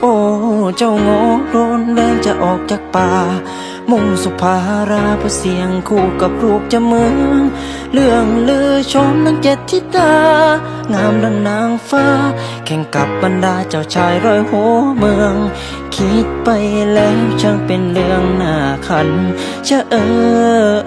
โอ้เจ้าโง่โดนแรงจะออกจากป่า มุ่งสุภาราเพราะเสียงคู่กับลูกจะเมือง เรื่องลือชมนังเจ็ดทิดางามดังนางฟ้า แข่งกับบรรดาเจ้าชายร้อยหัวเมือง คิดไปแล้วช่างเป็นเรื่องน่าขันจะเออ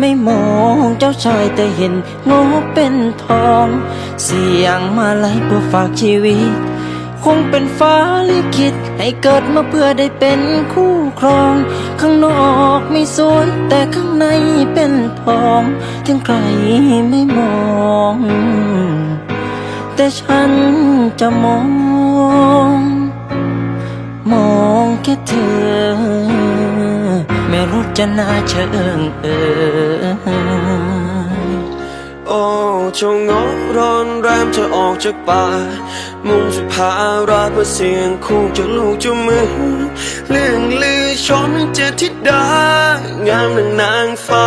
ไม่มองเจ้าชายแต่เห็นโง่เป็นทอง เสียงมาไล่เพื่อฝากชีวิต คงเป็นฟ้าลิขิตให้เกิดมาเพื่อได้เป็นคู่ครอง ข้างนอกไม่สวยแต่ข้างในเป็นทอง ถึงใครไม่มอง แต่ฉันจะมอง มองแค่เธอ ไม่รู้จะน่าเชิงเอ่ยโอ้จ้าเงาะร้อนแรมจะออกจากป่า มุ่งสุภาราเพื่อเสียงคู่จ้าลูกจ้ามือเรื่องลือชนเจ็ดทิดา งามดังนางฟ้า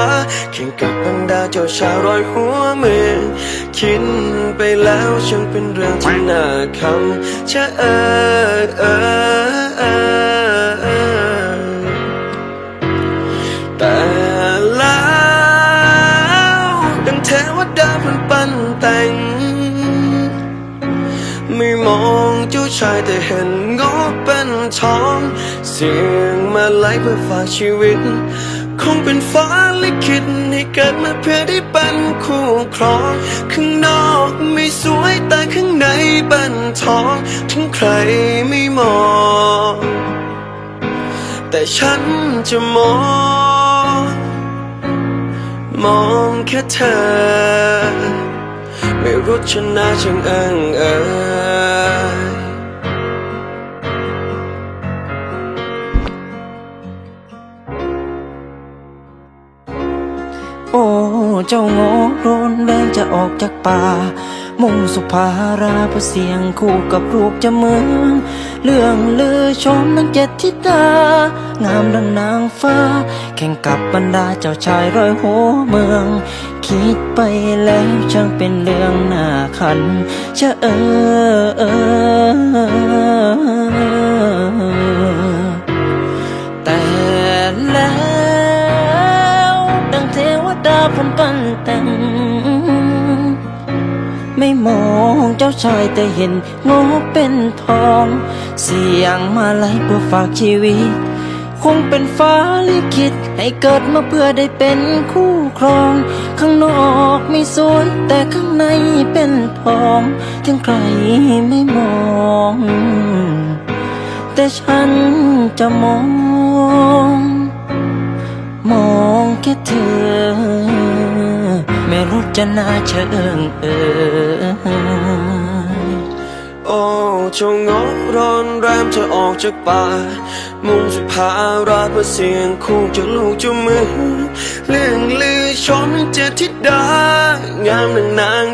แข่งกับบรรดาเจ้าชายรอยหัวเมืองคิดไปแล้วช่างเป็นเรื่องที่น่าคำจะเออเออ องเจ้าชายแต่เห็นงอเป็นทอง เสียงมาไล่เพื่อฝากชีวิต คงเป็นฟ้าลิขิตให้เกิดมาเพื่อได้เป็นคู่ครอง ข้างนอกไม่สวยแต่ข้างในเป็นทองถึงใครไม่มอง แต่ฉันจะมอง มองแค่เธอ ไม่รู้ชนะช่างเอิงเอยโอ้ เจ้าโง่โรนแรงจะออกจากป่า มุ่งสุภาราเพราะเสียงคู่กับลูกจะเมืองเรื่องลือชมนังเจ็ดทิดา งามดังนางฟ้า แข่งกับบรรดาเจ้าชายร้อยหัวเมือง คิดไปแล้วช่างเป็นเรื่องน่าขันจะเออเออแต่แล้ว ดังเทวดาผมปั้นแต่ง ไม่มองเจ้าชายแต่เห็นโง่เป็นทอง เสียงมาไล่เพื่อฝากชีวิต คงเป็นฟ้าลิขิตให้เกิดมาเพื่อได้เป็นคู่ครอง ข้างนอกไม่สวยแต่ข้างในเป็นทอง ถึงใครไม่มอง แต่ฉันจะมอง มองแค่เธอ รู้จะน่าเชิงเอ่ยโอ้เจ้างาะร้อนแรมจะออกจากป่า มุ่งสุภาราเพื่อเสียงคู่จะลูกจะมือเรื่องลือชมเจอทิดางามนางนาง